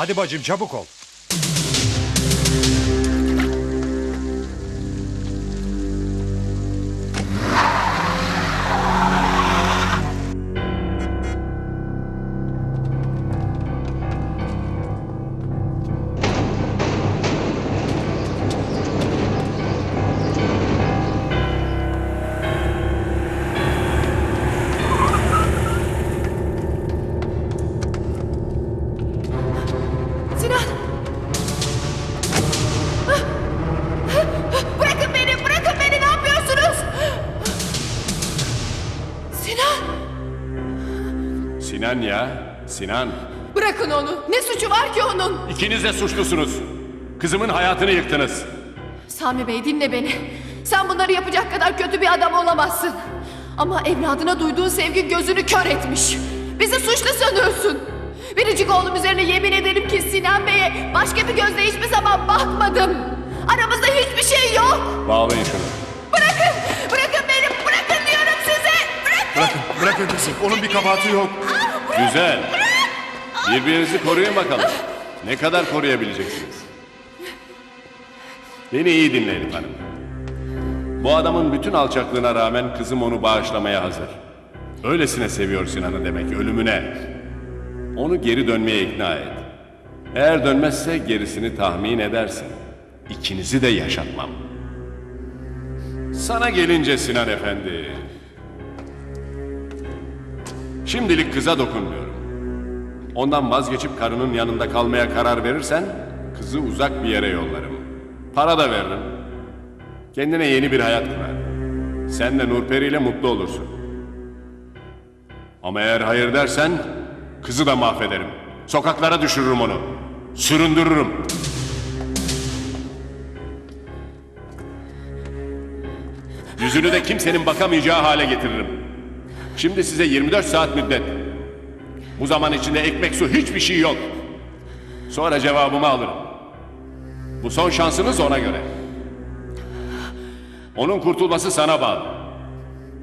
Hadi bacım çabuk ol. Sinan ya, Sinan. Bırakın onu, ne suçu var ki onun? İkiniz de suçlusunuz. Kızımın hayatını yıktınız. Sami Bey dinle beni. Sen bunları yapacak kadar kötü bir adam olamazsın. Ama evladına duyduğun sevgi gözünü kör etmiş. Bizi suçlu sanıyorsun. Biricik oğlum üzerine yemin ederim ki Sinan Bey'e başka bir gözle hiçbir zaman bakmadım. Aramızda hiçbir şey yok. Bağlayın şunu. Bırakın, bırakın beni, bırakın diyorum size. Bırakın. Bırakın, bırakın kızım. Onun bir kabahati yok. Güzel. Birbirinizi koruyun bakalım. Ne kadar koruyabileceksiniz? Beni iyi dinle Elif Hanım. Bu adamın bütün alçaklığına rağmen kızım onu bağışlamaya hazır. Öylesine seviyor Sinan'ı demek, ölümüne. Onu geri dönmeye ikna et. Eğer dönmezse gerisini tahmin edersin. İkinizi de yaşatmam. Sana gelince Sinan Efendi. Şimdilik kıza dokunmuyorum. Ondan vazgeçip karının yanında kalmaya karar verirsen kızı uzak bir yere yollarım. Para da veririm. Kendine yeni bir hayat kurar. Sen de Nurperi ile mutlu olursun. Ama eğer hayır dersen kızı da mahvederim. Sokaklara düşürürüm onu. Süründürürüm. Yüzünü de kimsenin bakamayacağı hale getiririm. Şimdi size 24 saat müddet. Bu zaman içinde ekmek su hiçbir şey yok. Sonra cevabımı alırım. Bu son şansınız ona göre. Onun kurtulması sana bağlı.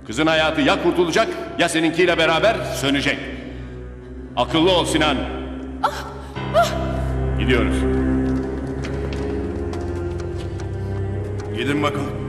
Kızın hayatı ya kurtulacak ya seninkiyle beraber sönecek. Akıllı ol Sinan. Gidiyoruz. Gidin bakalım.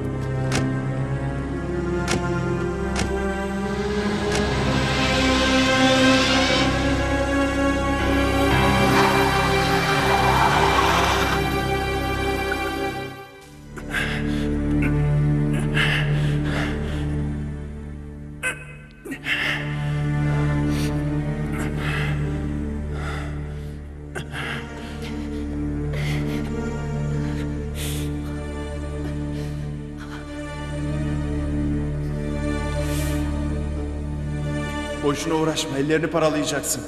Boşuna uğraşma. Ellerini paralayacaksın.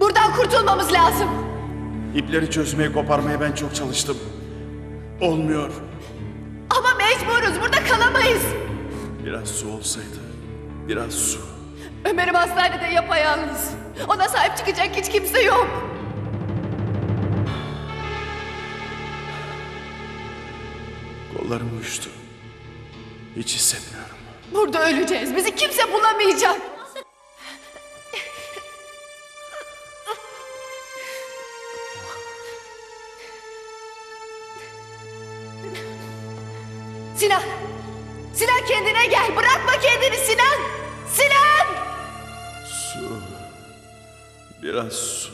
Buradan kurtulmamız lazım. İpleri çözmeye, koparmaya ben çok çalıştım. Olmuyor. Ama mecburuz, burada kalamayız. Biraz su olsaydı. Biraz su. Ömer'im hastanede yapayalnız. Ona sahip çıkacak hiç kimse yok. Kollarım uyuştu. Hiç hissetmiyorum. Burada öleceğiz. Bizi kimse bulamayacak. Sinan! Sinan kendine gel. Bırakma kendini Sinan! Sinan! Su. Biraz su.